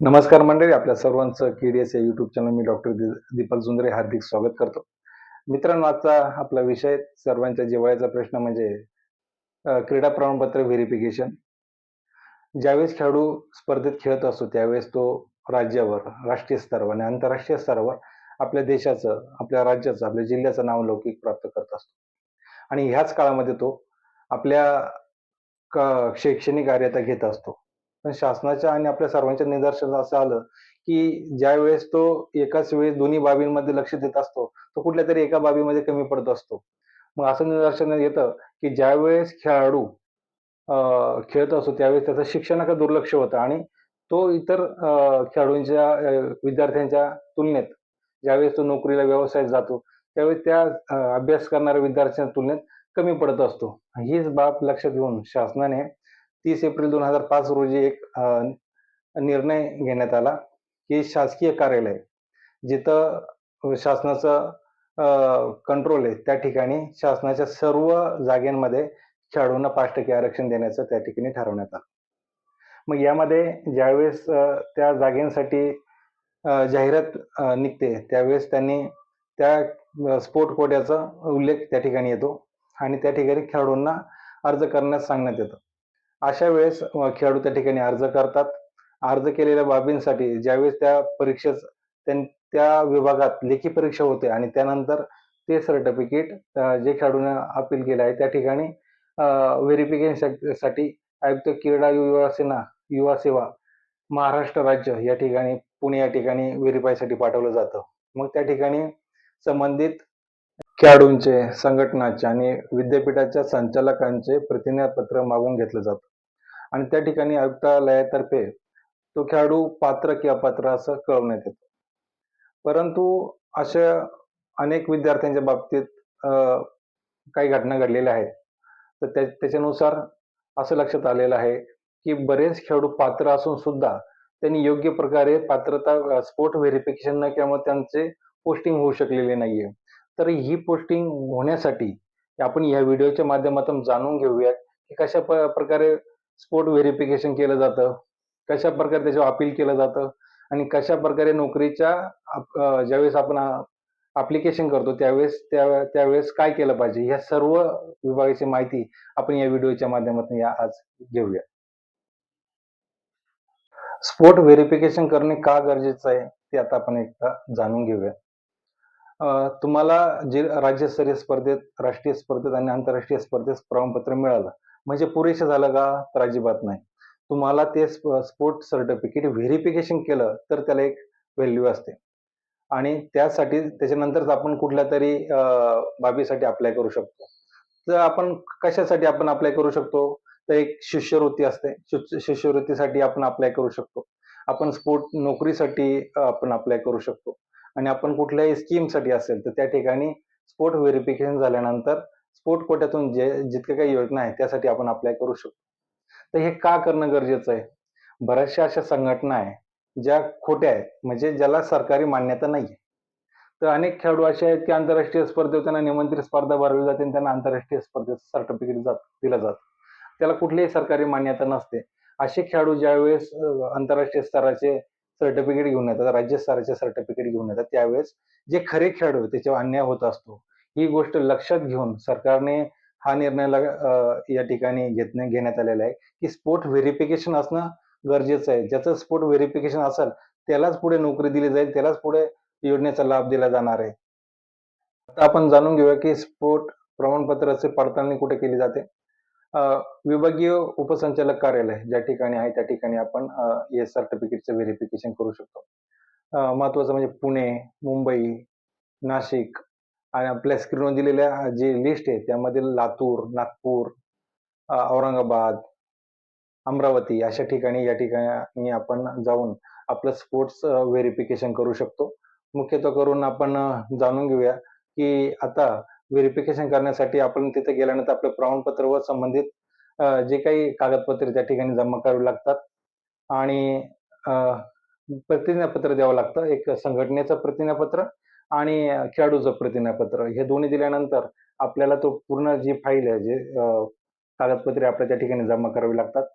नमस्कार मंडळी आपल्या सर्वांचं केडीएस या युट्यूब चॅनल मी डॉक्टर दीपक जुंद्रे हार्दिक स्वागत करतो. मित्रांनो आजचा आपला विषय सर्वांच्या जिवाळ्याचा प्रश्न म्हणजे क्रीडा प्रमाणपत्र व्हेरिफिकेशन ज्यावेळेस खेळाडू स्पर्धेत खेळत असतो त्यावेळेस तो राज्यावर राष्ट्रीय स्तरावर आणि आंतरराष्ट्रीय स्तरावर आपल्या देशाचं आपल्या राज्याचं आपल्या जिल्ह्याचं नावलौकिक प्राप्त करत असतो. आणि ह्याच काळामध्ये तो आपल्या शैक्षणिक कार्यता घेत असतो. पण शासनाच्या आणि आपल्या सर्वांच्या निदर्शनात असं आलं की ज्या वेळेस तो एकाच वेळेस दोन्ही बाबींमध्ये लक्ष देत असतो तो कुठल्या तरी एका बाबीमध्ये कमी पडत असतो. मग असं निदर्शनात येतं की ज्या वेळेस खेळाडू खेळत असतो त्यावेळेस त्याचं शिक्षणाकडे दुर्लक्ष होतं आणि तो इतर खेळाडूंच्या विद्यार्थ्यांच्या तुलनेत ज्यावेळेस तो नोकरीला व्यवसायात जातो त्यावेळेस त्या अभ्यास करणाऱ्या विद्यार्थ्यांच्या तुलनेत कमी पडत असतो. हीच बाब लक्षात घेऊन शासनाने तीस एप्रिल दोन हजार पाच रोजी एक निर्णय घेण्यात आला की शासकीय कार्यालय जिथं शासनाचं कंट्रोल आहे त्या ठिकाणी शासनाच्या सर्व जागांमध्ये खेळाडूंना पाच टक्के आरक्षण देण्याचं त्या ठिकाणी ठरवण्यात आलं. मग यामध्ये ज्यावेळेस त्या जागेसाठी जाहिरात निघते त्यावेळेस त्यांनी त्या स्पोर्ट कोट्याचा उल्लेख त्या ठिकाणी येतो आणि त्या ठिकाणी खेळाडूंना अर्ज करण्यास सांगण्यात येतं. अशा वेळेस खेळाडू त्या ठिकाणी अर्ज करतात. अर्ज केलेल्या बाबींसाठी ज्यावेळेस त्या परीक्षेस त्यां- त्या विभागात लेखी परीक्षा होते आणि त्यानंतर ते सर्टिफिकेट जे खेळाडूने अपील केलं आहे त्या ठिकाणी व्हेरिफिकेशनसाठी आयुक्त क्रीडा युवा सेना युवा सेवा महाराष्ट्र राज्य या ठिकाणी पुणे या ठिकाणी व्हेरीफायसाठी पाठवलं जातं. मग त्या ठिकाणी संबंधित खेळाडूंचे संघटनाचे आणि विद्यापीठाच्या संचालकांचे प्रतिज्ञापत्र मागून घेतलं जातं. आणि त्या ठिकाणी आयुक्तालयातर्फे तो खेळाडू पात्र की अपात्र असं कळवण्यात येतो. परंतु अशा अनेक विद्यार्थ्यांच्या बाबतीत काही घटना घडलेल्या आहेत. तर त्या त्याच्यानुसार असं लक्षात आलेलं आहे की बरेच खेळाडू पात्र असून सुद्धा त्यांनी योग्य प्रकारे पात्रता स्पोर्ट व्हेरिफिकेशन न किंवा त्यांचे पोस्टिंग होऊ शकलेले नाहीये. तर ही पोस्टिंग होण्यासाठी आपण या व्हिडिओच्या माध्यमातून जाणून घेऊयात की कशा प- प्रकारे स्पोर्ट व्हेरिफिकेशन केलं जातं. कशा प्रकारे त्याच्यावर अपील केलं जातं आणि कशा प्रकारे नोकरीच्या ज्यावेळेस आपण अप्लिकेशन करतो त्यावेळेस त्या त्यावेळेस काय केलं पाहिजे? ह्या सर्व विभागाची माहिती आपण या व्हिडिओच्या माध्यमातून या आज घेऊया. स्पोर्ट व्हेरिफिकेशन करणे का गरजेचं आहे? ते आता आपण एकदा जाणून घेऊया. अं, तुम्हाला जे राज्यस्तरीय स्पर्धेत राष्ट्रीय स्पर्धेत आणि आंतरराष्ट्रीय स्पर्धेत प्रमाणपत्र मिळालं. म्हणजे पुरेसं झालं का तर अजिबात नाही. तुम्हाला ते स्पोर्ट सर्टिफिकेट व्हेरिफिकेशन केलं तर त्याला एक व्हॅल्यू असते. आणि त्यासाठी त्याच्यानंतरच आपण कुठल्या तरी बाबीसाठी अप्लाय करू शकतो. तर आपण कशासाठी आपण अप्लाय करू शकतो? तर एक शिष्यवृत्ती असते. शिष्यवृत्तीसाठी आपण अप्लाय करू शकतो. आपण स्पोर्ट नोकरीसाठी आपण अप्लाय करू शकतो. आणि आपण कुठल्याही स्कीमसाठी असेल तर त्या ठिकाणी स्पोर्ट व्हेरिफिकेशन झाल्यानंतर स्पोर्ट कोट्यातून जे जितके काही योजना आहेत त्यासाठी आपण अप्लाय करू शकतो. तर हे का करणं गरजेचं आहे? बऱ्याचशा अशा संघटना आहे ज्या खोट्या आहेत म्हणजे ज्याला सरकारी मान्यता नाही आहे तर अनेक खेळाडू असे आहेत की आंतरराष्ट्रीय स्पर्धेत त्यांना निमंत्रित स्पर्धा भरवली जाते आणि त्यांना आंतरराष्ट्रीय स्पर्धेचं सर्टिफिकेट जात दिलं जातं. त्याला कुठलीही सरकारी मान्यता नसते. असे खेळाडू ज्यावेळेस आंतरराष्ट्रीय स्तराचे सर्टिफिकेट घेऊन येतात राज्य स्तराचे सर्टिफिकेट घेऊन येतात त्यावेळेस जे खरे खेळाडू आहेत, त्याच्यावर अन्याय होत असतो. ही गोष्ट लक्षात घेऊन सरकारने हा निर्णय या ठिकाणी घेतण्या घेण्यात आलेला आहे की स्पोर्ट व्हेरिफिकेशन असणं गरजेचं आहे. ज्याचं स्पोर्ट व्हेरिफिकेशन असेल त्यालाच पुढे नोकरी दिली जाईल त्यालाच पुढे योजनेचा लाभ दिला जाणार आहे. आता आपण जाणून घेऊया की स्पोर्ट प्रमाणपत्राचे पडताळणी कुठे केली जाते? विभागीय उपसंचालक कार्यालय ज्या ठिकाणी आहे त्या ठिकाणी आपण अं, हे सर्टिफिकेटचं व्हेरिफिकेशन करू शकतो. महत्वाचं म्हणजे पुणे मुंबई नाशिक आणि आपल्या स्क्रीनवर दिलेल्या जे लिस्ट आहे त्यामध्ये लातूर नागपूर औरंगाबाद अमरावती अशा ठिकाणी या ठिकाणी आपण जाऊन आपलं स्पोर्ट्स व्हेरिफिकेशन करू शकतो. मुख्यत्वे करून आपण जाणून घेऊया की आता व्हेरिफिकेशन करण्यासाठी आपण तिथे गेल्यानंतर आपलं प्रमाणपत्र व संबंधित जे काही कागदपत्रे त्या ठिकाणी जमा करावी लागतात. आणि प्रतिज्ञापत्र द्यावं लागतं. एक संघटनेचं प्रतिज्ञापत्र आणि खेळाडूचं प्रतिज्ञापत्र हे दोन्ही दिल्यानंतर आपल्याला तो पूर्ण जी फाईल आहे जे कागदपत्रे आपल्या त्या ठिकाणी जमा करावी लागतात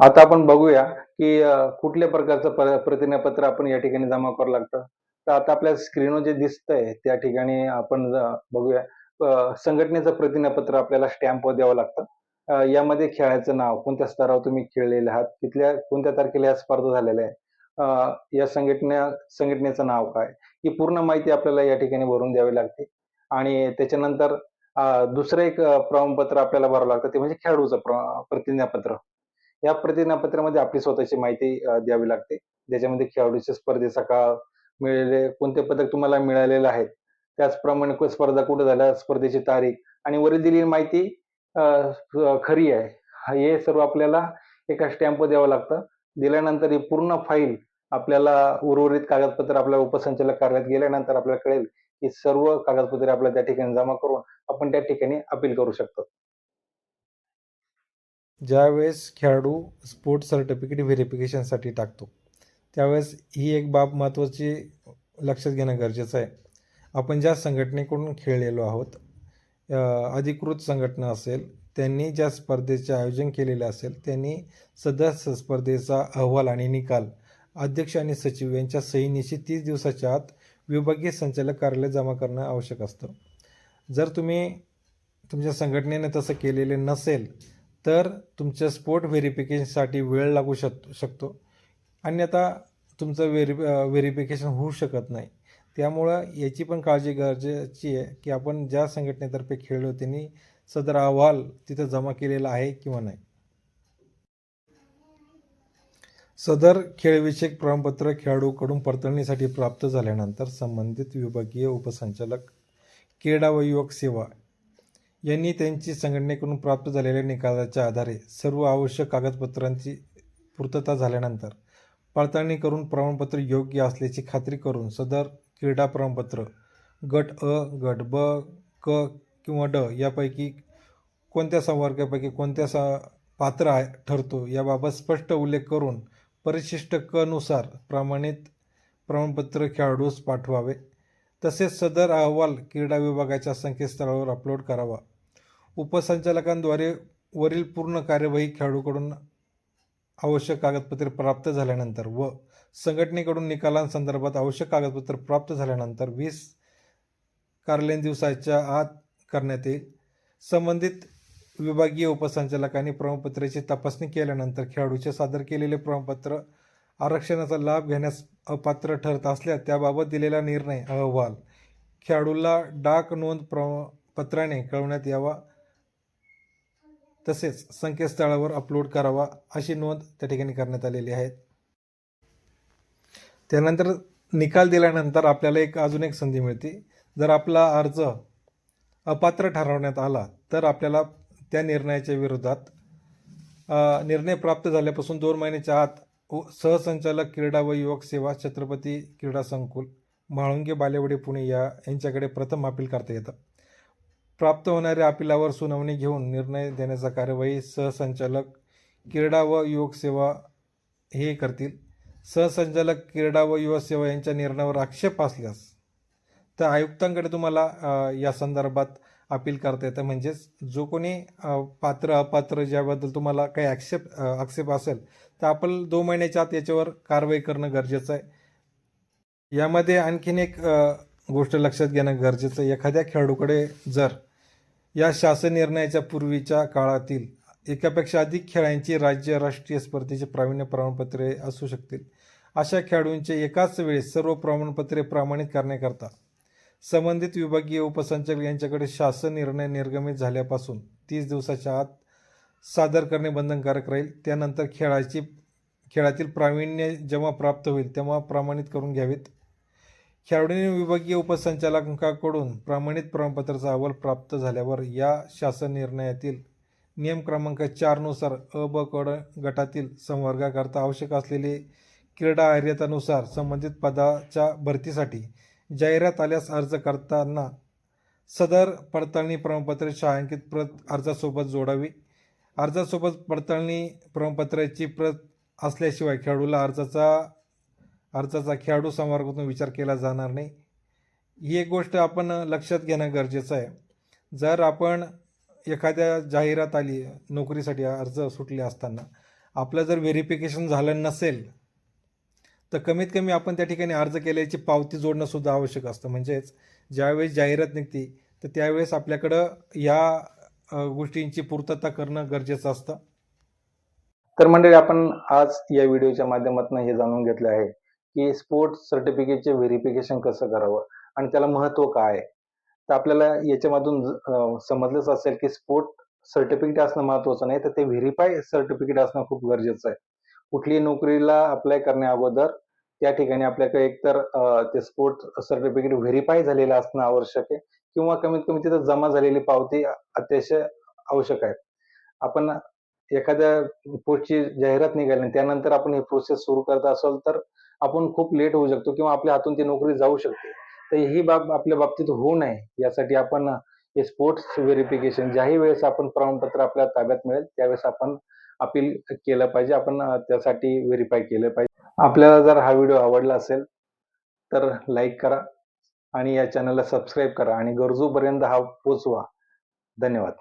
आता आपण बघूया की कुठल्या प्रकारचं प्रतिज्ञापत्र आपण या ठिकाणी जमा करावं लागतं. तर आता आपल्या स्क्रीनवर जे दिसतंय त्या ठिकाणी आपण बघूया संघटनेचं प्रतिज्ञापत्र आपल्याला स्टॅम्पवर द्यावं लागतं. यामध्ये खेळाचं नाव, कोणत्या स्तरावर तुम्ही खेळलेले आहात, तिथल्या कोणत्या तारखेला या स्पर्धा झालेल्या आहेत, या संघटना संघटनेचं नाव काय, ही पूर्ण माहिती आपल्याला या ठिकाणी भरून द्यावी लागते आणि त्याच्यानंतर दुसरं एक प्रमाणपत्र आपल्याला भरावं लागतं ते म्हणजे खेळाडूचं प्र प्रतिज्ञापत्र. या प्रतिज्ञापत्रामध्ये आपली स्वतःची माहिती द्यावी लागते. ज्याच्यामध्ये खेळाडूच्या स्पर्धेचा काळ, मिळालेले कोणते पदक तुम्हाला मिळालेले आहेत, त्याचप्रमाणे स्पर्धा कुठे झाल्या, स्पर्धेची तारीख आणि वरील दिलेली माहिती खरी आहे. हे सर्व आपल्याला एका स्टॅम्प द्यावं लागतं. दिल्यानंतर ही पूर्ण फाईल आपल्याला उर्वरित कागदपत्र आपल्या उपसंचालक कार्यालयात गेल्यानंतर आपल्याला कळेल, की सर्व कागदपत्रे आपल्याला त्या ठिकाणी जमा करून आपण त्या ठिकाणी अपील करू शकतो. ज्यावेळेस खेळाडू स्पोर्ट्स सर्टिफिकेट व्हेरिफिकेशनसाठी टाकतो, त्यावेळेस ही एक बाब महत्त्वाची लक्षात घेणं गरजेचं आहे. आपण ज्या संघटनेकडून खेळलेलो आहोत, अधिकृत संघटना असेल, त्यांनी ज्या स्पर्धेचे आयोजन केलेले असेल, त्यांनी सदर स स्पर्धेचा अहवाल आणि निकाल अध्यक्ष आणि सचिव यांच्या सहीनिशी तीस दिवसाच्या आत विभागीय संचालक कार्यालय जमा करणं आवश्यक असतं. जर तुम्ही तुमच्या संघटनेने तसं केलेले नसेल, तर तुमच्या स्पोर्ट व्हेरिफिकेशनसाठी वेळ लागू शक शकतो. अन्यथा तुमचं व्हेरि व्हेरिफिकेशन होऊ शकत नाही. त्यामुळं याची पण काळजी गरजेची आहे, की आपण ज्या संघटनेतर्फे खेळलो त्यांनी सदर अहवाल तिथं जमा केलेला आहे किंवा नाही. सदर खेळविषयक प्रमाणपत्र खेळाडूकडून पडताळणीसाठी प्राप्त झाल्यानंतर संबंधित विभागीय उपसंचालक, क्रीडा व युवक सेवा यांनी त्यांची संघटनेकडून प्राप्त झालेल्या निकालाच्या आधारे सर्व आवश्यक कागदपत्रांची पूर्तता झाल्यानंतर पडताळणी करून प्रमाणपत्र योग्य असल्याची खात्री करून सदर क्रीडा प्रमाणपत्र गट अ, गट ब, क किंवा ड यापैकी कोणत्या संवर्गापैकी कोणत्या स पात्र आहे ठरतो याबाबत स्पष्ट उल्लेख करून परिशिष्ट कनुसार प्रमाणित प्रमाणपत्र खेळाडूस पाठवावे. तसेच सदर अहवाल क्रीडा विभागाच्या संकेतस्थळावर अपलोड करावा. उपसंचालकांद्वारे वरील पूर्ण कार्यवाही खेळाडूकडून आवश्यक कागदपत्रे प्राप्त झाल्यानंतर व संघटनेकडून निकालांसंदर्भात आवश्यक कागदपत्र प्राप्त झाल्यानंतर वीस कार्यालयीन दिवसाच्या आत करण्यात येईल. संबंधित विभागीय उपसंचालकांनी प्रमाणपत्राची तपासणी केल्यानंतर खेळाडूचे सादर केलेले प्रमाणपत्र आरक्षणाचा लाभ घेण्यास अपात्र ठरत असल्यास त्याबाबत दिलेला निर्णय अहवाल खेळाडूला डाक नोंद प्र पत्राने कळवण्यात यावा. तसेच संकेतस्थळावर अपलोड करावा अशी नोंद त्या ठिकाणी करण्यात आलेली आहे. त्यानंतर निकाल दिल्यानंतर आपल्याला एक अजून एक संधी मिळते. जर आपला अर्ज अपात्र ठरवण्यात आला, तर आपल्याला त्या निर्णयाच्या विरोधात निर्णय प्राप्त झाल्यापासून दोन महिन्याच्या आत सहसंचालक क्रीडा व युवक सेवा, छत्रपती क्रीडा संकुल, म्हाळुंगे, बालेवाडी, पुणे या यांच्याकडे प्रथम अपील करता येतं. प्राप्त होणाऱ्या अपिलावर सुनावणी घेऊन निर्णय देण्याचा कार्यवाही सहसंचालक क्रीडा व युवक सेवा हे करतील. सहसंचालक क्रीडा व युवक सेवा यांच्या निर्णयावर आक्षेप असल्यास तर आयुक्तांकडे तुम्हाला या संदर्भात अपील करता येतं. म्हणजेच जो कोणी पात्र अपात्र ज्याबद्दल तुम्हाला काही आक्षेप आक्षेप असेल, तर आपण दो महिन्याच्या आत याच्यावर कारवाई करणं गरजेचं आहे. यामध्ये आणखीन एक गोष्ट लक्षात घेणं गरजेचं आहे. एखाद्या खेळाडूकडे जर या शासन निर्णयाच्या पूर्वीच्या काळातील एकापेक्षा अधिक खेळांची राज्य, राष्ट्रीय स्पर्धेची प्रावीण्य प्रमाणपत्रे असू शकतील. अशा खेळाडूंचे एकाच वेळेस सर्व प्रमाणपत्रे प्रमाणित करण्याकरता संबंधित विभागीय उपसंचालक यांच्याकडे शासन निर्णय निर्गमित झाल्यापासून तीस दिवसाच्या आत सादर करणे बंधनकारक राहील. त्यानंतर खेळाची खेळातील प्रावीण्य जेव्हा प्राप्त होईल तेव्हा प्रमाणित करून घ्यावेत. खेळाडूंनी विभागीय उपसंचालकांकडून प्रमाणित प्रमाणपत्राचा अहवाल प्राप्त झाल्यावर या शासन निर्णयातील नियम क्रमांक चारनुसार अ, ब, कड गटातील संवर्गाकरता आवश्यक असलेले क्रीडा आर्यतानुसार संबंधित पदाच्या भरतीसाठी जाहिरात आल्यास अर्ज करताना सदर पडताळणी प्रमाणपत्रे छायांकित प्रत अर्जासोबत जोडावी. अर्जासोबत पडताळणी प्रमाणपत्राची प्रत असल्याशिवाय खेळाडूला अर्जाचा अर्जाचा खेळाडू समर्गातून विचार केला जाणार नाही. ही एक गोष्ट आपण लक्षात घेणं गरजेचं आहे. जर आपण एखाद्या जाहिरात आली नोकरीसाठी अर्ज सुटले असताना आपलं जर व्हेरिफिकेशन झालं नसेल तर कमीत कमी आपण त्या ठिकाणी अर्ज केल्याची पावती जोडणं सुद्धा आवश्यक असतं. म्हणजेच ज्यावेळेस जाहिरात निघते तर त्यावेळेस आपल्याकडं या गोष्टींची पूर्तता करणं गरजेचं असतं. तर मंडळी आपण आज या व्हिडिओच्या माध्यमातून हे जाणून घेतलं आहे की स्पोर्ट्स सर्टिफिकेटचे व्हेरिफिकेशन कसं करावं आणि त्याला महत्त्व काय? आहे तर आपल्याला याच्यामधून समजलंच असेल की स्पोर्ट सर्टिफिकेट असणं महत्वाचं नाही तर ते व्हेरीफाय सर्टिफिकेट असणं खूप गरजेचं आहे. कुठलीही नोकरीला अप्लाय करण्या अगोदर त्या ठिकाणी आपल्याकडे एकतर ते स्पोर्ट सर्टिफिकेट व्हेरीफाय झालेलं असणं आवश्यक आहे किंवा कमीत कमी तिथं जमा झालेली पावती अतिशय आवश्यक आहे आपण एखाद्या पोस्टची जाहिरात निघाली त्यानंतर आपण ही प्रोसेस सुरू करत असाल तर आपण खूप लेट होऊ शकतो किंवा आपल्या हातून ती नोकरी जाऊ शकते. तर ही बाब आपल्या बाबतीत होऊ नये. यासाठी आपण हे स्पोर्ट्स व्हेरिफिकेशन ज्याही वेळेस आपण प्रमाणपत्र आपल्या ताब्यात मिळेल त्यावेळेस आपण अपील केलं पाहिजे. आपण त्यासाठी व्हेरीफाय केलं पाहिजे. आपल्याला जर हा व्हिडिओ आवडला असेल तर लाईक करा आणि या चॅनलला सबस्क्राईब करा आणि गरजूपर्यंत हा पोचवा धन्यवाद.